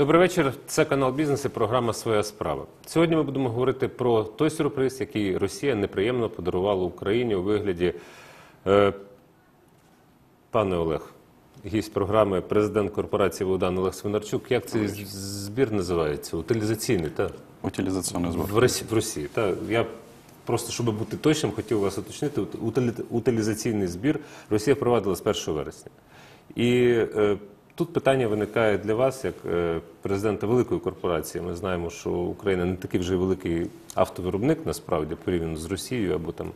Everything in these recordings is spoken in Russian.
Добрий вечір. Це канал Бізнес і програма Своя справа. Сьогодні ми будемо говорити про той сюрприз, який Росія неприємно подарувала Україні у вигляді. Е, пане Олег, гість програми, президент корпорації Богдан Олег Свинарчук. Як цей збір називається? Утилізаційний, так? Утилизационный сбор. В Росії, в Росії. Та я просто, щоб бути точним, хотів вас уточнити. Утилі- Утилізаційний збір Росія впровадила з 1 вересня. І е, тут питання виникає для вас, як е, президента великої корпорації. Ми знаємо, що Україна не такий вже великий автовиробник, насправді, порівняно з Росією або там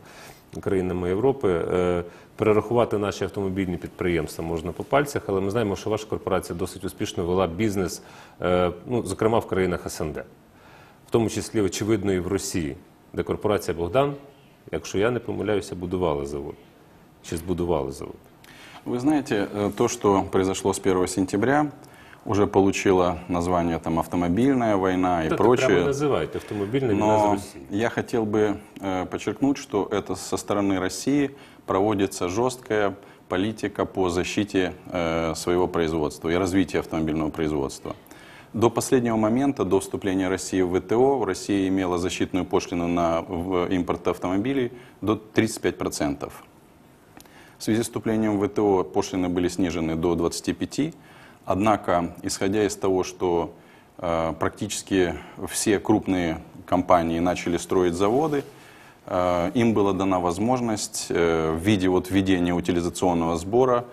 країнами Європи. Е, перерахувати наші автомобільні підприємства можна по пальцях, але ми знаємо, що ваша корпорація досить успішно вела бізнес, е, ну, зокрема в країнах СНД в тому числі очевидно і в Росії, де корпорація Богдан, якщо я не помиляюся, будувала завод чи збудували завод. Вы знаете, э, то, что произошло с 1 сентября, уже получило название там автомобильная война и Так, прямо прочее. називайте автомобільна війна з Но Росії. я хотел бы э, подчеркнуть, что это со стороны России проводится жесткая политика по защите э, своего производства и развития автомобильного производства. До последнего момента, до вступления России в ВТО, Россия имела защитную пошлину на в импорт автомобилей до 35%. В связи с вступлением в ВТО пошлины были снижены до 25%. Однако, исходя из того, что э, практически все крупные компании начали строить заводы, э, им была дана возможность э, в виде вот введения утилизационного сбора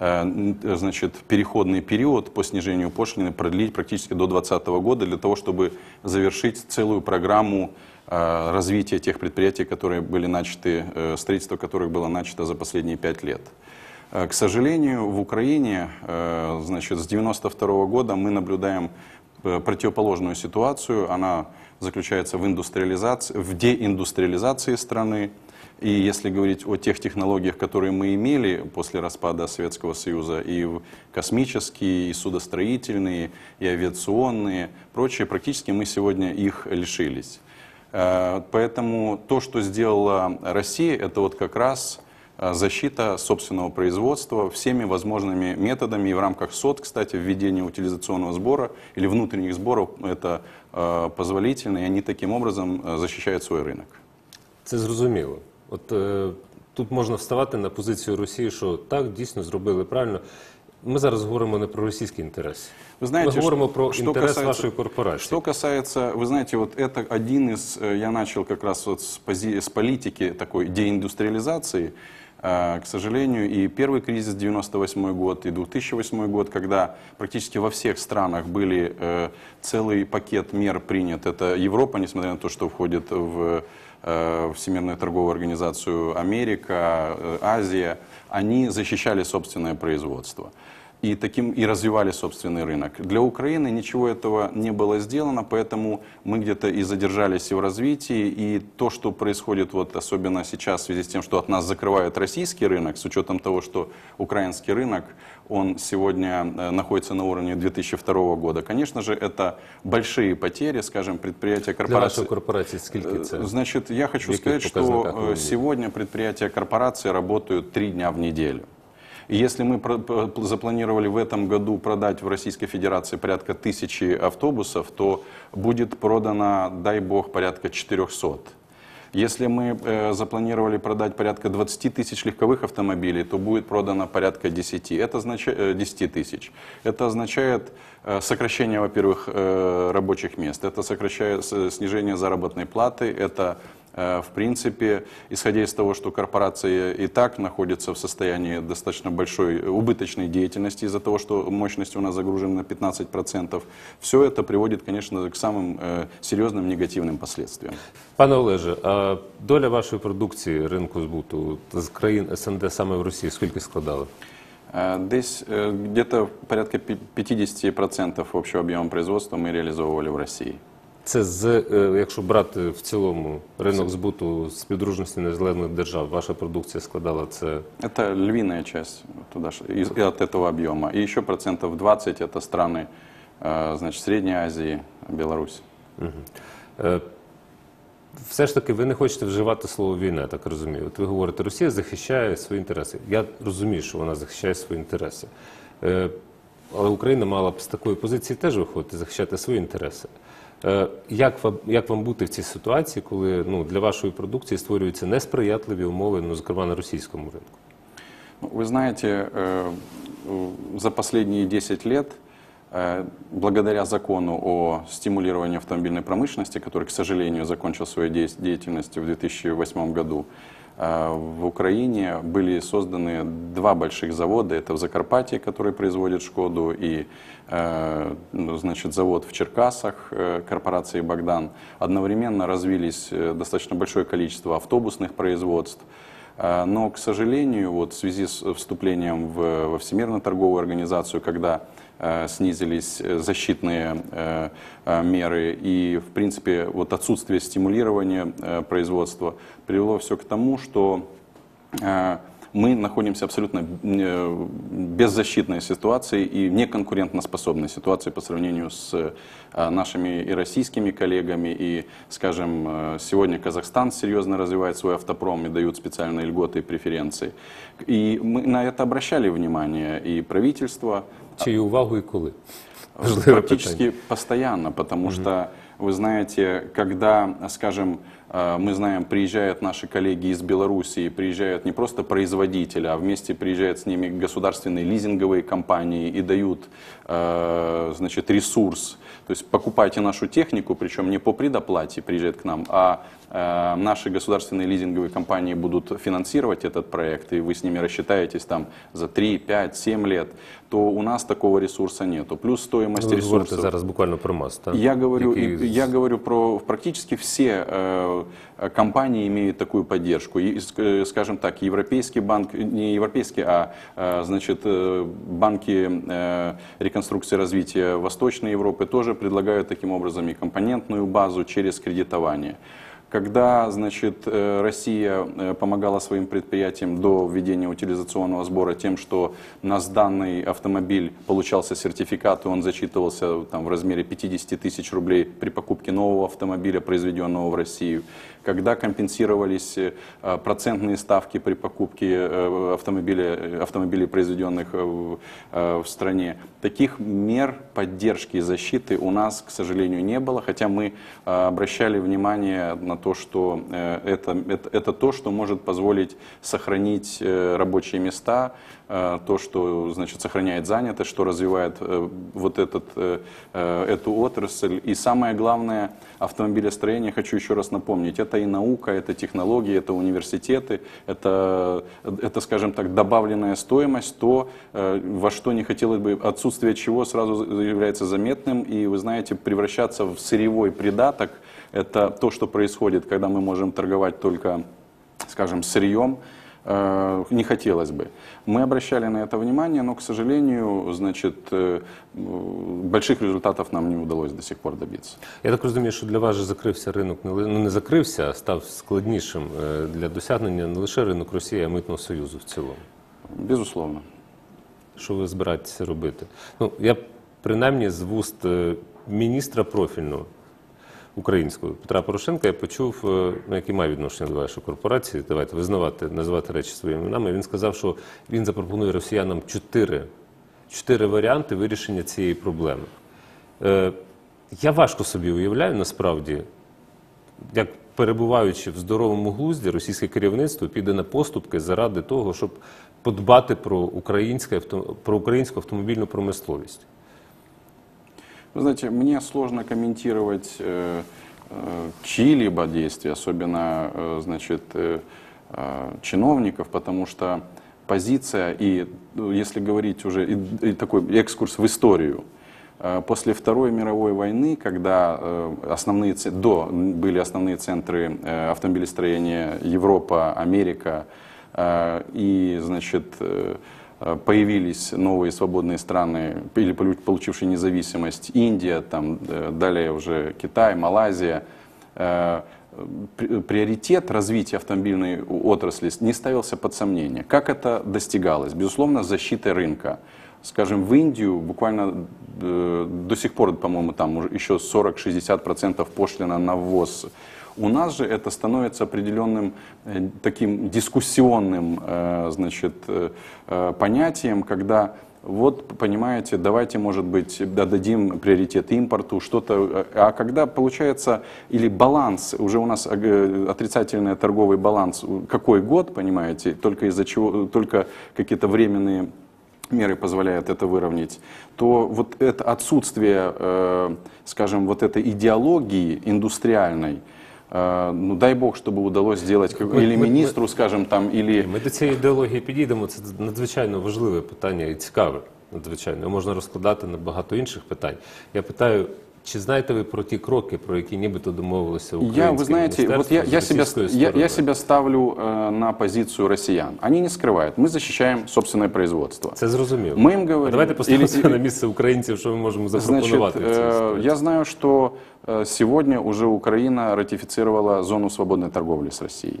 значит, переходный период по снижению пошлины продлить практически до 2020 года для того, чтобы завершить целую программу э, развития тех предприятий, которые были начаты, э, строительство которых было начато за последние пять лет. Э, К сожалению, в Украине э, значит, с 1992 года мы наблюдаем э, противоположную ситуацию. Она заключается в, индустриализации, в деиндустриализации страны. И если говорить о тех технологиях, которые мы имели после распада Советского Союза, и космические, и судостроительные, и авиационные, прочие, практически мы сегодня их лишились. Э, Поэтому то, что сделала Россия, это вот как раз э, защита собственного производства всеми возможными методами и в рамках СОД, кстати, введение утилизационного сбора или внутренних сборов это э, позволительно, и они таким образом защищают свой рынок. Це зрозуміло. От е, тут можна вставати на позицію Росії, що так дійсно зробили правильно. Ми зараз говоримо не про російські інтереси. Вы знаете, Ми говоримо что- про что інтерес касается- вашої корпорації. Что касается, вы знаете, вот это один из, э, я начал как раз вот с, пози- с политики такой деиндустриализации, Э, к сожалению, и первый кризис 98 год, и 2008 год, когда практически во всех странах были э, целый пакет мер принят. Это Европа, несмотря на то, что входит в э, Всемирную торговую организацию Америка, э, Азия, они защищали собственное производство и, таким, и развивали собственный рынок. Для Украины ничего этого не было сделано, поэтому мы где-то и задержались и в развитии, и то, что происходит вот особенно сейчас в связи с тем, что от нас закрывают российский рынок, с учетом того, что украинский рынок, он сегодня э, находится на уровне 2002 года, конечно же, это большие потери, скажем, предприятия Для корпорации. вашої корпорації скільки це? Э, Значит, я хочу В сказать, каких что показателях э, вы сегодня предприятия корпорации работают три дня в неделю. Если мы запланировали в этом году продать в Российской Федерации порядка тысячи автобусов, то будет продано, дай бог, порядка 400. Если мы э, запланировали продать порядка 20 тысяч легковых автомобилей, то будет продано порядка 10, это означает, э, 10 тысяч. Это означает э, сокращение, во-первых, э, рабочих мест, это сокращает с- снижение заработной платы, это э, в принципе, исходя из того, что корпорация и так находится в состоянии достаточно большой э, убыточной деятельности из-за того, что мощность у нас загружена на 15%, все это приводит, конечно, к самым э, серьезным негативным последствиям. Пане Олеже, а доля вашої продукції ринку збуту з країн СНД саме в Росії скільки складала? Э, Здесь э, где-то порядка пи- 50% общего объема производства мы реализовывали в России. Це з, е, якщо брати в цілому ринок збуту з підружності незалежних держав, ваша продукція складала це Это львиная часть туда, ж- из- и от этого объема. И еще процентов 20 это страны э, значит, Средней Азии, Беларусь. Е, Все ж таки, ви не хочете вживати слово війна, я так розумію. От ви говорите, Росія захищає свої інтереси. Я розумію, що вона захищає свої інтереси. Е, але Україна мала б з такої позиції теж виходити, захищати свої інтереси. Е, Як вам, як вам бути в цій ситуації, коли ну, для вашої продукції створюються несприятливі умови, ну, зокрема на російському ринку? Ну, Вы знаете, э, э, за последние 10 лет, э, благодаря закону о стимулировании автомобильной промышленности, который, к сожалению, закончил свою деятельность деятельность в 2008 году, э, в Украине были созданы два больших завода. Это в Закарпатье, который производит «Шкоду», и э, ну, значит, завод в Черкасах э, корпорации «Богдан». Одновременно развились э, достаточно большое количество автобусных производств, а, Но, к сожалению, вот в связи с вступлением в, во Всемирную торговую организацию, когда снизились э, защитные э, э, меры и, в принципе, вот отсутствие стимулирования э, производства привело все к тому, что э, мы находимся абсолютно э, беззащитной ситуации и неконкурентоспособной ситуации по сравнению с э, нашими и российскими коллегами. И, скажем, э, сегодня Казахстан серьезно развивает свой автопром и дают специальные льготы и преференции. И мы на это обращали внимание и правительство, Чию увагу і коли? Важливе Практически постоянно, потому что, вы знаете, когда, скажем, э, мы знаем, приезжают наши коллеги из Белоруссии, приезжают не просто производители, а вместе приезжают с ними государственные лизинговые компании и дают, э, значит, ресурс. То есть покупайте нашу технику, причем не по предоплате приезжает к нам, а э, наши государственные лизинговые компании будут финансировать этот проект, и вы с ними рассчитаетесь там за 3, 5, 7 лет, то у нас такого ресурса нету. Плюс стоимость говорите ресурсов. зараз буквально про МАЗ, так? Я говорю, Який и- я говорю про практически все э, компании имеют такую поддержку. И, э, скажем так, Европейский банк, не европейский, а э, значит, э, банки э, реконструкции и развития Восточной Европы тоже предлагают таким образом и компонентную базу через кредитование. Когда, значит, э, Россия э, помогала своим предприятиям до введения утилизационного сбора тем, что на сданный автомобиль получался сертификат, и он зачитывался там, в размере 50 тысяч рублей при покупке нового автомобиля, произведенного в Россию, когда компенсировались э, процентные ставки при покупке автомобиля, э, автомобилей, произведенных в, в стране. Таких мер поддержки и защиты у нас, к сожалению, не было, хотя мы обращали внимание на то, что э, это, это, это то, что может позволить сохранить э, рабочие места, э, то, что значит, сохраняет занятость, что развивает вот этот, эту отрасль. И самое главное, автомобилестроение, хочу еще раз напомнить, это и наука, это технологии, это университеты, это, это скажем так, добавленная стоимость, то, во что не хотелось бы, отсутствие чего сразу является заметным. И вы знаете, превращаться в сырьевой придаток, это то, что происходит, когда мы можем торговать только, скажем, сырьем, э, не хотелось бы. Мы обращали на это внимание, но, к сожалению, значит, э, м, больших результатов нам не удалось до сих пор добиться. Я так розумію, що для вас же закрився ринок, не ли- ну не закрився, а став складнішим е, для досягнення не лише ринок Росії, а й митного союзу в цілому. Безусловно. Що ви збираєтеся робити? Ну, я принаймні з вуст е, міністра профільного українського Петра Порошенка я почув, е, ну, який має відношення до вашої корпорації, давайте визнавати, називати речі своїми іменами. Він сказав, що він запропонує росіянам чотири, чотири варіанти вирішення цієї проблеми. Е, я важко собі уявляю насправді, як перебуваючи в здоровому глузді, російське керівництво піде на поступки заради того, щоб подбати про, про українську автомобільну промисловість. Вы знаете, мне сложно комментировать э, э, чьи-либо действия, особенно, э, значит, э, э, чиновников, потому что позиция, и ну, если говорить уже, и, и такой экскурс в историю, э, После Второй мировой войны, когда э, основные, до были основные центры автомобилестроения Европа, Америка, и, значит, появились новые свободные страны, или полу- получившие независимость, Индия, там, э, далее уже Китай, Малайзия, э, при- приоритет развития автомобильной отрасли не ставился под сомнение. Как это достигалось? Безусловно, защитой рынка. Скажем, в Индию буквально э, до сих пор, по-моему, там еще 40-60% пошлина на ввоз. У нас же это становится определенным э, таким дискуссионным э, значит, э, понятием, когда вот, понимаете, давайте, может быть, дадим приоритет импорту, что-то. А когда получается, или баланс, уже у нас отрицательный торговый баланс, какой год, понимаете, только из-за чего, только какие-то временные меры позволяют это выровнять, то вот это отсутствие, скажем, вот этой идеологии индустриальной, ну дай бог, чтобы удалось сделать, как- Мы- или мы- министру, скажем, там, или... Ми до цієї ідеології підійдемо. Це надзвичайно важливе питання і цікаве. Надзвичайно Його можна розкладати на багато інших питань. Я питаю, чи знаєте ви про ті кроки, про які нібито домовилися українське Я, вы знаете, вот я, міністерство з я, себя, російською я, я стороною? себя ставлю э, на позицию россиян. Они не скрывают. Мы защищаем собственное производство. Це зрозуміло. Ми їм говоримо, А давайте поставимося или- на місце українців, що ми можемо Значит, запропонувати. в цій э, історії. я знаю, что э, сегодня уже Украина ратифицировала зону свободной торговли с Россией.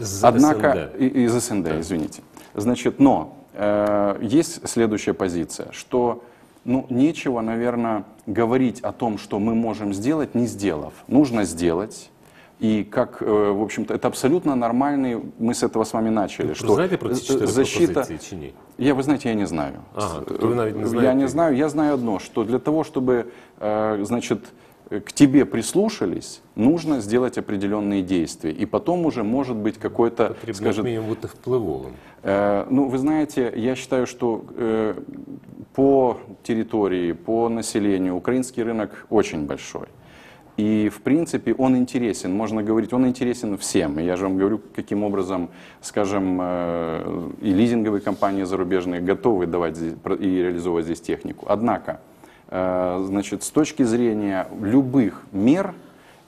З Однако, СНД. и- из СНД, извините. Значит, но э, есть следующая позиция, что ну, нечего, наверное, говорить о том, что мы можем сделать, не сделав. Нужно сделать. И как, э, в общем-то, это абсолютно нормальный, мы с этого с вами начали, Ви что знаєте про ці э, чотири защита... пропозиції чи ні? Я, вы знаете, я не знаю. Ага, С- то вы, наверное, не я знаете. не знаю. Я знаю одно, что для того, чтобы, э, значит, э, к тебе прислушались, нужно сделать определенные действия. И потом уже может быть какой-то, Потрібно як скажем, мінімум бути впливовим. Э, Ну, вы знаете, я считаю, что э, по территории, по населению украинский рынок очень большой. И, в принципе, он интересен, можно говорить, он интересен всем. И я же вам говорю, каким образом, скажем, э, и лизинговые компании зарубежные готовы давать здесь- про- и реализовывать здесь технику. Однако, э, значит, с точки зрения любых мер,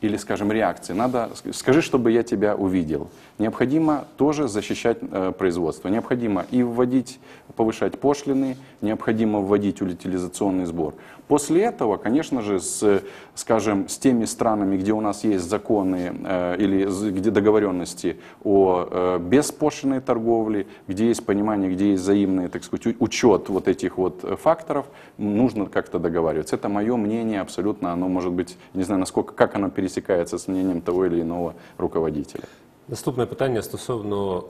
или, скажем, реакции. Надо, ск- скажи, чтобы я тебя увидел. Необходимо тоже защищать э, производство. Необходимо и вводить, повышать пошлины, необходимо вводить утилизационный сбор. После этого, конечно же, с, скажем, с теми странами, где у нас есть законы э, или где договоренности о э, беспошлиной торговле, где есть понимание, где есть взаимный, так сказать, учет вот этих вот э, факторов, нужно как-то договариваться. Это мое мнение абсолютно, оно может быть, не знаю, насколько, как оно пересекается с мнением того или иного руководителя. Наступне питання стосовно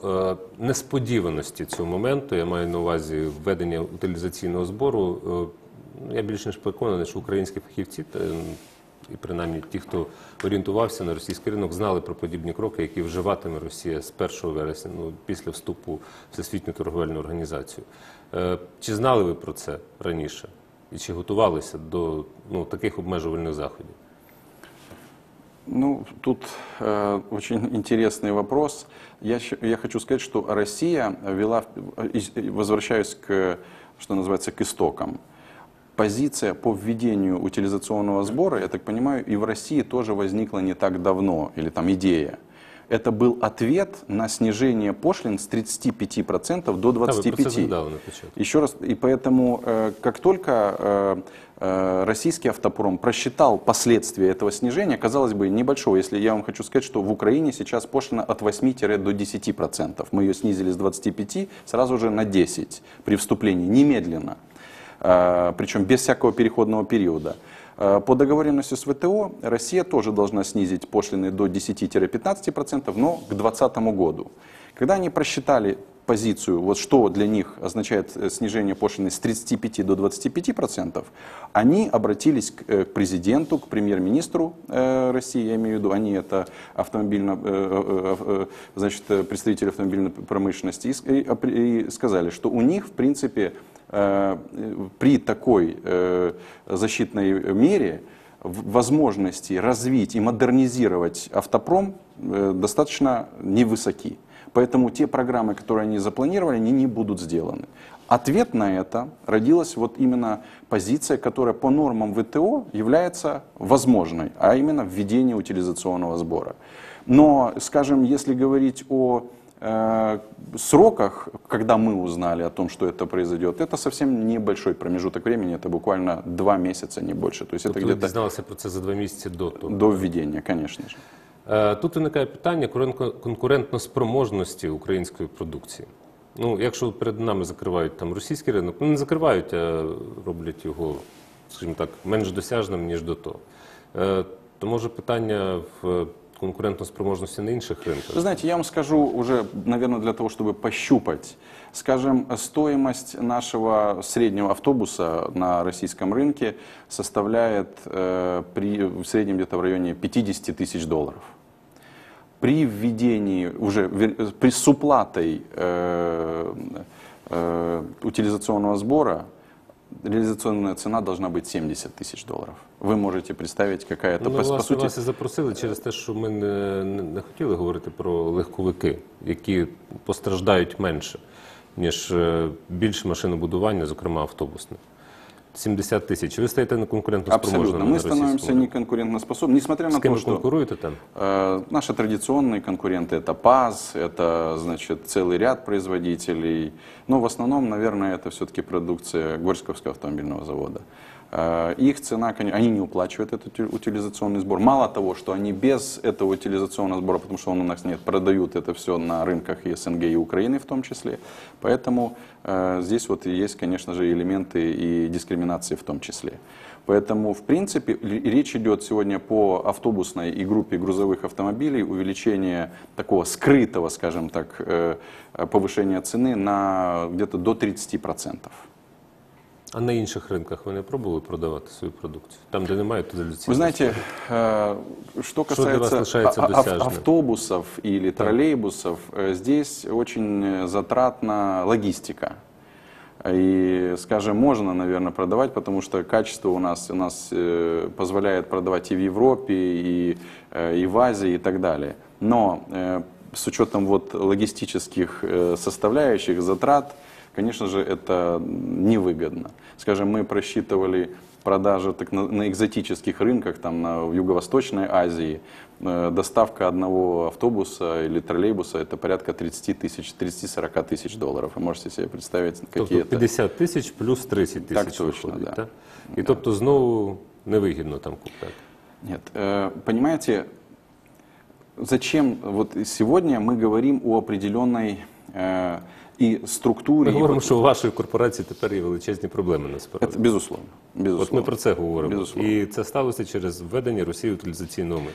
е, несподіваності цього моменту. Я маю на увазі введення утилізаційного збору. Е, я більш ніж переконаний, що українські фахівці, та, і принаймні ті, хто орієнтувався на російський ринок, знали про подібні кроки, які вживатиме Росія з 1 вересня, ну, після вступу в Всесвітню торговельну організацію. Е, чи знали ви про це раніше? І чи готувалися до ну, таких обмежувальних заходів? Ну, тут э, очень интересный вопрос. Я, я хочу сказать, что Россия вела, э, и возвращаюсь к, что называется, к истокам. Позиция по введению утилизационного сбора, я так понимаю, и в России тоже возникла не так давно, или там идея. Это был ответ на снижение пошлин с 35% до Та, ви про це 25%. згадали на початку. Еще раз, и поэтому, э, как только э, э, российский автопром просчитал последствия этого снижения, казалось бы, небольшого, если я вам хочу сказать, что в Украине сейчас пошлина от 8 до 10%. Мы ее снизили с 25 сразу же на 10 при вступлении, немедленно, причем без всякого переходного периода. Э, По договоренности с ВТО Россия тоже должна снизить пошлины до 10-15%, но к 2020 году. Когда они просчитали позицию, вот что для них означает э, снижение пошлины с 35 до 25%, они обратились к, э, президенту, к премьер-министру России, я имею в виду, они это автомобильно, значит, представители автомобильной промышленности, и, сказали, что у них, в принципе, при такой э, защитной мере возможности развить и модернизировать автопром э, достаточно невысоки. Поэтому те программы, которые они запланировали, они не будут сделаны. Ответ на это родилась вот именно позиция, которая по нормам ВТО является возможной, а именно введение утилизационного сбора. Но, скажем, если говорить о э, сроках, когда мы узнали о том, что это произойдет, это совсем небольшой промежуток времени, это буквально два месяца, не больше. То есть Тобто это ви где-то дізналися про це за два місяці до того. до введения, конечно же. Е, Тут виникає питання конкурентно- конкурентноспроможності української продукції. Ну, якщо перед нами закривають там російський ринок, ну не закривають, а роблять його, скажімо так, менш досяжним, ніж до того. Е, То може питання в конкурентоспроможності на інших Вы ринках? знаете, я вам скажу уже, наверное, для того, чтобы пощупать. Скажем, стоимость нашего среднего автобуса на российском рынке составляет э, при, в среднем где-то в районе 50 тысяч долларов. При введении, уже при, с уплатой э, э, утилизационного сбора, реализационная цена должна быть 70 тысяч долларов. Вы можете представить, какая это, Ну, по, по власне, сути, вас і запросили через те, що ми не, не, не хотіли говорити про легковики, які постраждають менше, ніж е, більше машинобудування, зокрема автобусне. 70 тисяч. Ви стаєте неконкурентоспроможними Абсолютно. на Мы становимся російському ринку. неконкурентоспособными, несмотря З на ким то, ви что конкуруєте там? э, наши традиционные конкуренты это ПАЗ, это значит целый ряд производителей. Но в основном, наверное, это все-таки продукция Горьковского автомобильного завода. Э, Их цена, они не уплачивают этот ути- утилизационный сбор. Мало того, что они без этого утилизационного сбора, потому что он у нас нет, продают это все на рынках и СНГ и Украины в том числе. Поэтому э, здесь вот есть, конечно же, элементы и дискриминации в том числе. Поэтому, в принципе, речь идет сегодня по автобусной и группе грузовых автомобилей увеличение такого скрытого, скажем так, э, повышения цены на где-то до 30%. А на інших ринках ви не пробували продавати свою продукцію? Там, де немає утилізаційного Вы знаете, э, что для вас касается лишается а- а- досяжным? автобусов или троллейбусов, э, здесь очень э, затратна логистика. И, скажем, можно, наверное, продавать, потому что качество у нас, у нас э, позволяет продавать и в Европе, и, э, и в Азии, и так далее. Но э, с учетом вот логистических э, составляющих, затрат, конечно же, это невыгодно. Скажем, мы просчитывали продажи так, на, на экзотических рынках, там, на, в Юго-Восточной Азии, э, доставка одного автобуса или троллейбуса это порядка 30 тысяч, 30-40 тысяч долларов. Вы можете себе представить, какие это... 50 тисяч плюс 30 Так тисяч точно, виходить, да. так? І тобто знову невигідно там купляти. Нет, э, понимаете, зачем вот сегодня мы говорим о определенной э, и структуре... Ми и говоримо, вот- що у вашої корпорації тепер є величезні проблеми насправді. Это безусловно, безусловно. От ми про це говоримо. Безусловно. І це сталося через введення Росії утилізаційного мита.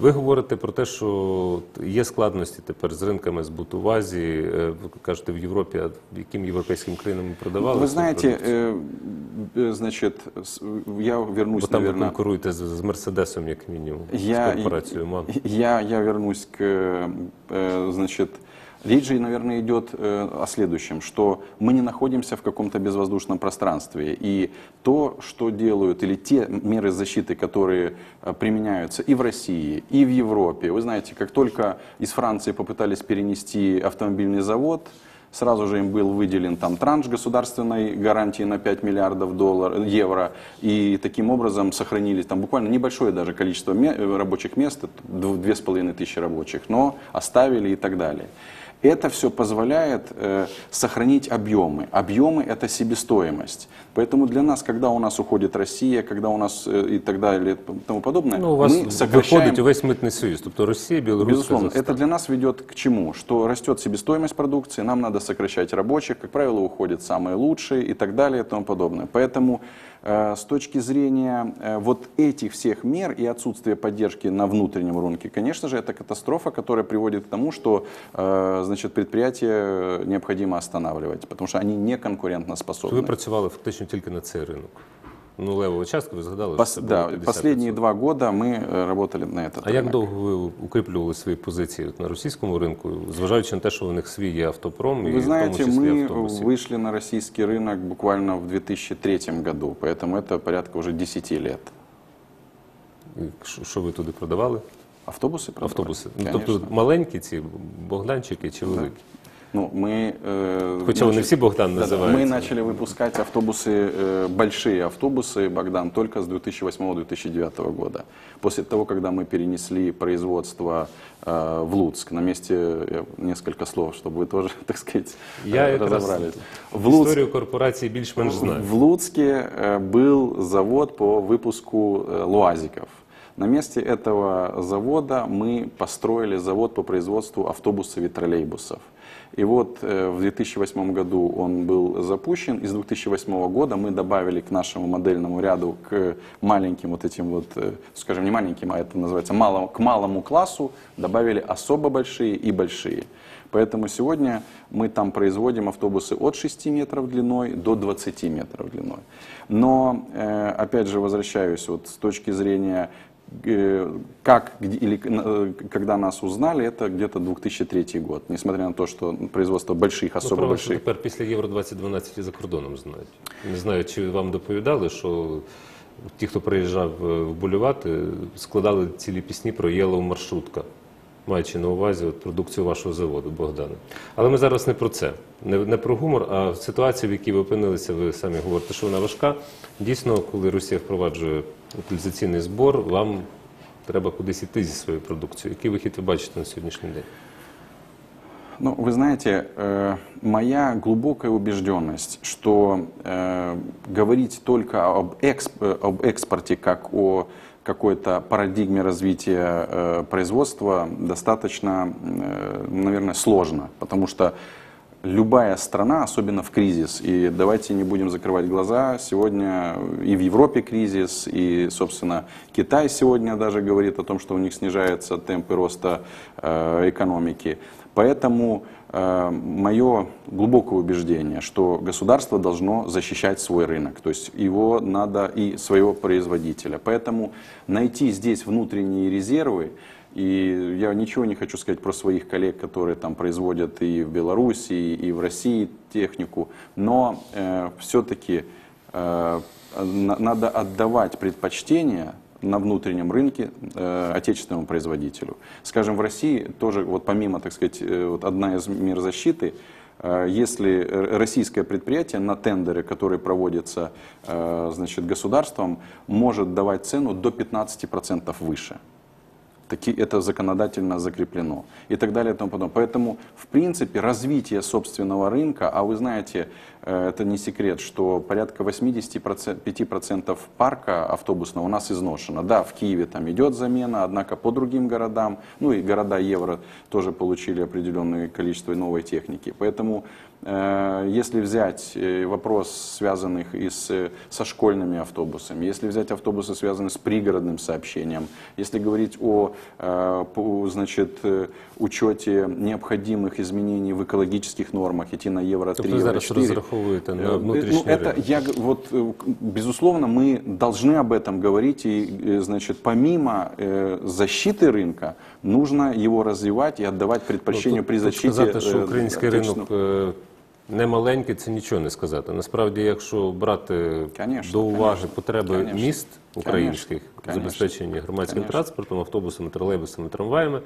Ви говорите про те, що є складності тепер з ринками збуту в Азії. Е, Ви кажете, в Європі, а яким європейським країнам ви продавали? Вы свою знаете, продукцію? э, э, значит, с- я вернусь, Бо там ви наверное... конкуруєте з, з Мерседесом, як мінімум, Я, з корпорацією МАН. я, я вернусь к, э, значит, речь же, наверное, идет э, о следующем, что мы не находимся в каком-то безвоздушном пространстве, и то, что делают, или те меры защиты, которые э, применяются и в России, и в Европе, вы знаете, как только из Франции попытались перенести автомобильный завод, Сразу же им был выделен там транш государственной гарантии на 5 миллиардов долларов, евро. И таким образом сохранились там буквально небольшое даже количество э, рабочих мест, это дв- две с половиной тысячи рабочих, но оставили и так далее. Это все позволяет э, сохранить объемы. Объемы – это себестоимость. Поэтому для нас, когда у нас уходит Россия, когда у нас э, и так далее и тому подобное, Ну, у вас мы сокращаем виходить увесь митний союз, тобто Росія, Білорусь, Безусловно, это Казахстан. для нас ведет к чему? Что растет себестоимость продукции, нам надо сокращать рабочих, как правило, уходят самые лучшие и так далее и тому подобное. Поэтому э, с точки зрения э, вот этих всех мер и отсутствия поддержки на внутреннем рынке, конечно же, это катастрофа, которая приводит к тому, что э, значит, предприятия необходимо останавливать, потому что они не конкурентоспособны. Ви працювали фактично тільки на цей ринок. Ну, левова частка, ви згадали, Пос- що це да, було 50%. последние два года мы э, работали на этот А як рынок. довго ви укріплювали свої позиції от на російському ринку, зважаючи на те, що у них свій є автопром і Вы в знаете, тому числі мы автобусів? вышли на российский рынок буквально в 2003 году, поэтому это порядка уже 10 лет. І Що що ви туди продавали? Автобусы? продавали? Автобуси. Ну, Конечно. тобто маленькі ці Богданчики чи великі? Ну, мы, э, Хоча вони начали- всі Богдан Да-да, називаються. Мы начали выпускать автобусы, э, большие автобусы, Богдан, только с 2008-2009 года. После того, когда мы перенесли производство э, в Луцк, на месте э, несколько слов, чтобы вы тоже, так сказать, Я э, якраз разобрались. В Луцк, історію корпорації більш-менш знаю. В Луцке э, был завод по выпуску э, луазиков. На месте этого завода мы построили завод по производству автобусов и троллейбусов. И вот э, в 2008 году он был запущен. Из 2008 года мы добавили к нашему модельному ряду, к маленьким вот этим вот, э, скажем, не маленьким, а это называется малому, к малому классу, добавили особо большие и большие. Поэтому сегодня мы там производим автобусы от 6 метров длиной до 20 метров длиной. Но, э, опять же, возвращаюсь вот с точки зрения как где- или э, когда нас узнали, это где-то 2003 год. Несмотря на то, что производство больших, Ну, особо вас больших. тепер після Євро 2012 і за кордоном знають. Не знаю, чи вам доповідали, що ті, хто приїжджав е, вболівати, складали цілі пісні про Єлоу маршрутка, маючи на увазі от, продукцію вашого заводу, Богдане. Але ми зараз не про це, не, не про гумор, а ситуацію, в якій ви опинилися, ви самі говорите, що вона важка. Дійсно, коли Росія впроваджує утилізаційний збор, вам треба кудись іти зі своєю продукцією. Який вихід ви бачите на сьогоднішній день? Ну, вы знаете, э, моя глубокая убежденность, что э, говорить только об, эксп- э, об экспорте как о какой-то парадигме развития э, производства достаточно, э, наверное, сложно, потому что любая страна, особенно в кризис, и давайте не будем закрывать глаза, сегодня и в Европе кризис, и, собственно, Китай сегодня даже говорит о том, что у них снижаются темпы роста э, экономики. Поэтому мое глубокое убеждение, что государство должно защищать свой рынок, то есть его надо и своего производителя. Поэтому найти здесь внутренние резервы, и я ничего не хочу сказать про своих коллег, которые там производят и в Беларуси, и в России технику, но э, все-таки э, на- надо отдавать предпочтение на внутреннем рынке э, отечественному производителю. Скажем, в России тоже, вот помимо, так сказать, э, вот одна из мер защиты, э, если российское предприятие на тендеры, которые проводятся э, значит, государством, может давать цену до 15% выше. Таки, это законодательно закреплено и так далее и тому подобное. Поэтому, в принципе, развитие собственного рынка, а вы знаете, э, это не секрет, что порядка 85% парка автобусного у нас изношено. Да, в Киеве там идет замена, однако по другим городам, ну и города Евро тоже получили определенное количество новой техники. Поэтому если взять э, вопрос, связанных и с, со школьными автобусами, если взять автобусы, связанные с пригородным сообщением, если говорить о э, по- значит, э, учете необходимых изменений в экологических нормах, идти на Евро 3, Тобто ви Евро зараз 4, розраховуєте на Э, внутрішній ну, это ринок? я г- вот э, к- безусловно мы должны об этом говорить и э, значит помимо э, защиты рынка нужно его развивать и отдавать предпочтение Ну, тут- при тут защите сказати, що э, український отечественного- ринок Е, не маленький, це нічого не сказати. Насправді, якщо брати Конечно, до уваги конечно, потреби конечно, міст українських конечно, забезпечення громадським конечно. транспортом, автобусами, тролейбусами, трамваями,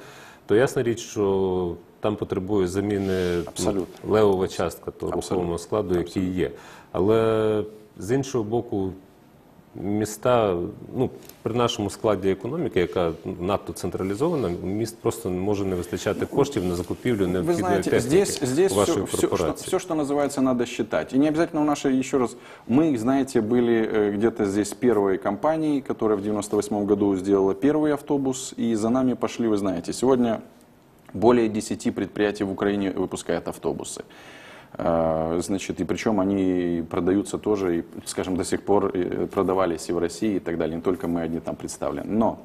то ясна річ, що там потребує заміни ну, Абсолютно. левова частка того рухового складу, який є. Але з іншого боку, міста, ну, при нашому складі економіки, яка надто централізована, міст просто може не вистачати коштів на закупівлю Вы необхідної знаете, техніки здесь, здесь вашої все, корпорації. что, что называется, надо считать. И не обязательно у нашей, еще раз, мы, знаете, были э, где-то здесь первой компанией, которая в 98 году сделала первый автобус, и за нами пошли, вы знаете, сегодня более 10 предприятий в Украине выпускают автобусы. Э, Значит, и причем они продаются тоже, и, скажем, до сих пор э, продавались и в России и так далее. Не только мы одни там представлены. Но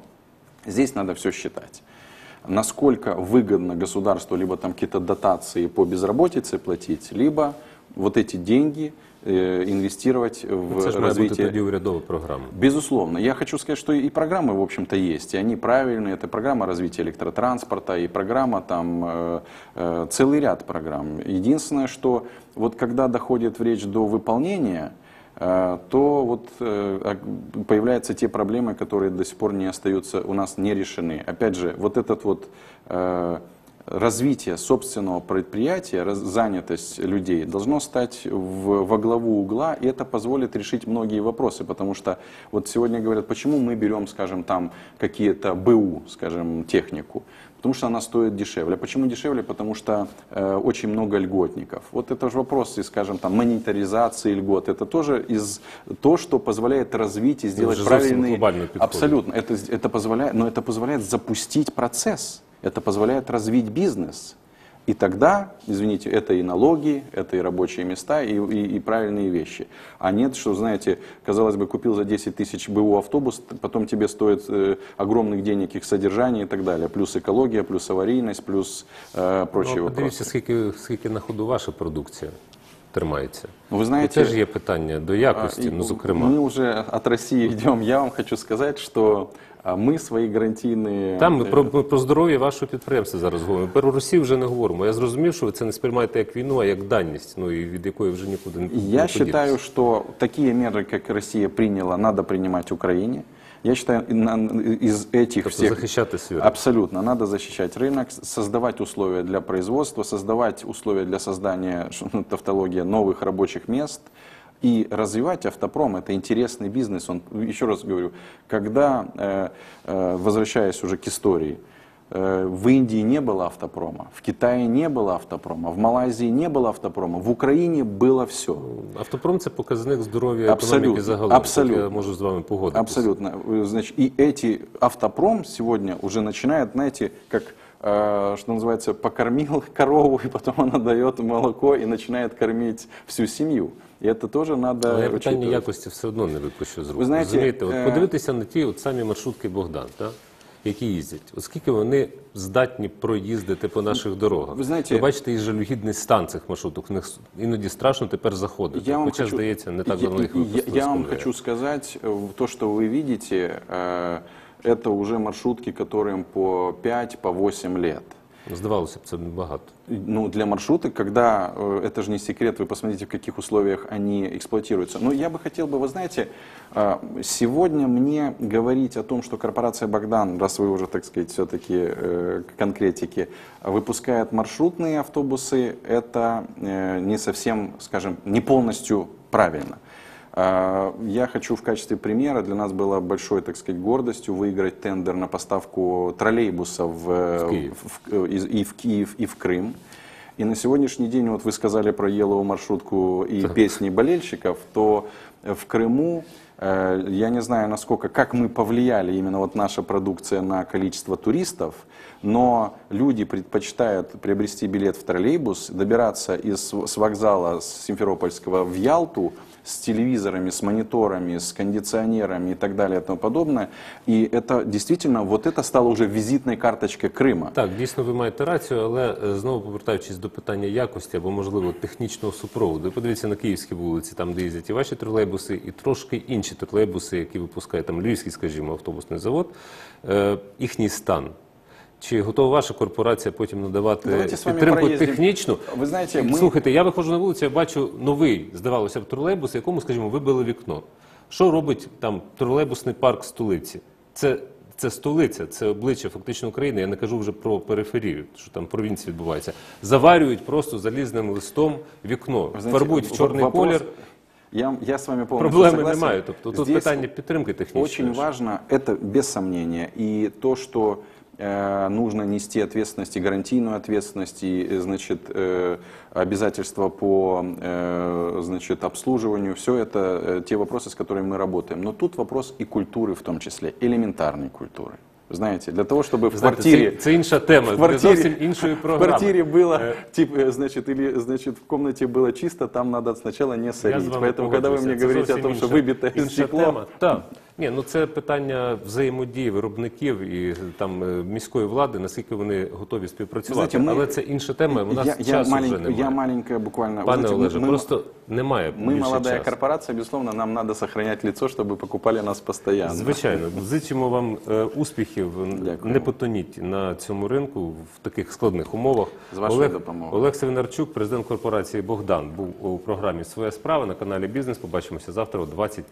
здесь надо все считать. Насколько выгодно государству либо там какие-то дотации по безработице платить, либо вот эти деньги инвестировать в має бути развитие тоді урядова програма. Безусловно. Я хочу сказать, что и программы, в общем-то, есть, и они правильные. Это программа развития электротранспорта, и программа там, э, э, целый ряд программ. Единственное, что вот когда доходит речь до выполнения, э, то вот э, а- появляются те проблемы, которые до сих пор не остаются у нас не решены. Опять же, вот этот вот э, развитие собственного предприятия, занятость людей должно стать в- во главу угла, и это позволит решить многие вопросы, потому что вот сегодня говорят, почему мы берем, скажем, там какие-то БУ, скажем, технику, потому что она стоит дешевле. Почему дешевле? Потому что э, очень много льготников. Вот это же вопрос, и, скажем, там, монетаризации льгот, это тоже из то, что позволяет развить и сделать правильный... Абсолютно. Это, это позволяет, но это позволяет запустить процесс, это позволяет развить бизнес. И тогда, извините, это и налоги, это и рабочие места, и, и- и правильные вещи. А нет, что, знаете, казалось бы, купил за 10 тысяч БУ автобус, т- потом тебе стоит э, огромных денег их содержание и так далее. Плюс экология, плюс аварийность, плюс э, прочие Ну, вопросы. подивіться, скільки, скільки на ходу ваша продукція тримається. Ну, ви І знаєте, Це ж є питання до якості, А, ну, и зокрема. Мы уже от России идем. Я вам хочу сказать, что а, мы свои гарантийные... Там ми э, про, ми про здоров'я вашого підприємства зараз говоримо. Про Росію вже не говоримо. Я зрозумів, що ви це не сприймаєте як війну, а як даність, ну і від якої вже нікуди не Я не считаю, подітися. что такие меры, как Россия приняла, надо принимать Украине. Я считаю, и на- из этих Тобто всех... захищати свій ринок. Абсолютно. Надо защищать рынок, с- создавать условия для производства, создавать условия для создания, что, ну, тавтология, новых рабочих мест и развивать автопром. Это интересный бизнес. Он, еще раз говорю, когда, э, э, возвращаясь уже к истории, э, в Индии не было автопрома, в Китае не было автопрома, в Малайзии не было автопрома, в Украине было все. Автопром це показник здоров'я Абсолютно, економіки загалом. абсолютно. Я можу з вами погодитися. Абсолютно. Значит, и эти автопром сегодня уже начинает, знаете, как что называется, покормил корову, и потом она дает молоко и начинает кормить всю семью. И это тоже надо Але я питання учитывать. якості все одно не випущу з рук. Ви знаєте, Розумієте, от е, подивитися на ті от самі маршрутки Богдан, так? які їздять. Оскільки вони здатні проїздити по наших дорогах. Ви знаєте- ви бачите і жалюгідний стан цих маршруток. В них іноді страшно тепер заходити. Я вам Хоча, хочу- здається, не так я- давно їх я, випустили. я з вам конвейера. хочу сказать, э, то, что вы видите, э, это уже маршрутки, которым по 5, по 8 лет. Здавалося б, це небагато. Ну, для маршруток, когда, э, это же не секрет, вы посмотрите, в каких условиях они эксплуатируются. Но я бы хотел бы, вы знаете, э, сегодня мне говорить о том, что корпорация «Богдан», раз вы уже, так сказать, все-таки э, к конкретике, выпускает маршрутные автобусы, это не совсем, скажем, не полностью правильно. А, Я хочу в качестве примера, для нас было большой, так сказать, гордостью выиграть тендер на поставку троллейбусов в, Киев. в- в- из- и в Киев, и в Крым. И на сегодняшний день, вот вы сказали про еловую маршрутку и песни болельщиков, то э, в Крыму, э, я не знаю, насколько, как мы повлияли, именно вот наша продукция на количество туристов, но люди предпочитают приобрести билет в троллейбус, добираться из, с вокзала с Симферопольского в Ялту, с телевизорами, с мониторами, с кондиционерами и так далее и тому подобное. И это действительно, вот это стало уже визитной карточкой Крыма. Так, дійсно ви маєте рацію, але е, знову повертаючись до питання якості або, можливо, технічного супроводу. Подивіться на київські вулиці, там, де їздять і ваші тролейбуси, і трошки інші тролейбуси, які випускає там Львівський, скажімо, автобусний завод, е, їхній стан. Чи готова ваша корпорація потім надавати Давайте з вами підтримку проїздимо. технічну? Ви знаєте, ми- Слухайте, я виходжу на вулицю, я бачу новий, здавалося б, тролейбус, якому, скажімо, вибили вікно. Що робить там тролейбусний парк столиці? Це, це столиця, це обличчя фактично України. Я не кажу вже про периферію, що там в провінції відбувається. Заварюють просто залізним листом вікно, Вы знаете, фарбують в в- чорний вопрос- колір. Я, я с вами полностью Проблеми согласен. немає. Тобто тут Здесь питання підтримки технічної. Очень ж. важно, это без сомнения, и то, что э, нужно нести ответственность и гарантийную ответственность, и, э, значит, э, обязательства по э, значит, обслуживанию, все это э, те вопросы, с которыми мы работаем. Но тут вопрос и культуры в том числе, элементарной культуры. Знаете, для того, чтобы в Знаєте, квартире... це, це інша тема, в для квартире, зовсім іншої в програми. квартире было, типа, значит, или, значит, в комнате было чисто, там надо сначала не Я солить. з вами Поэтому, когда вы погоджуюся. мне Це говорите о зовсім том, что інша- выбито інша стекло, тема. Так. Ні, ну це питання взаємодії виробників і там е, міської влади, наскільки вони готові співпрацювати. Знаєте, ми- Але це інша тема. У нас я, я, часу малень- вже немає. я маленькая буквально... Пане знаете, Олеже, мы- просто немає Мы більше молодая часу. корпорация, безусловно, нам надо сохранять лицо, чтобы покупали нас постоянно. Звичайно, зичимо вам е, успіхів. Дякую. Не потоніть на цьому ринку в таких складних умовах. З вашою Олег, допомогою. Олег Севинарчук, президент корпорації Богдан, був у програмі Своя справа на каналі Бізнес. Побачимося завтра о 21.30.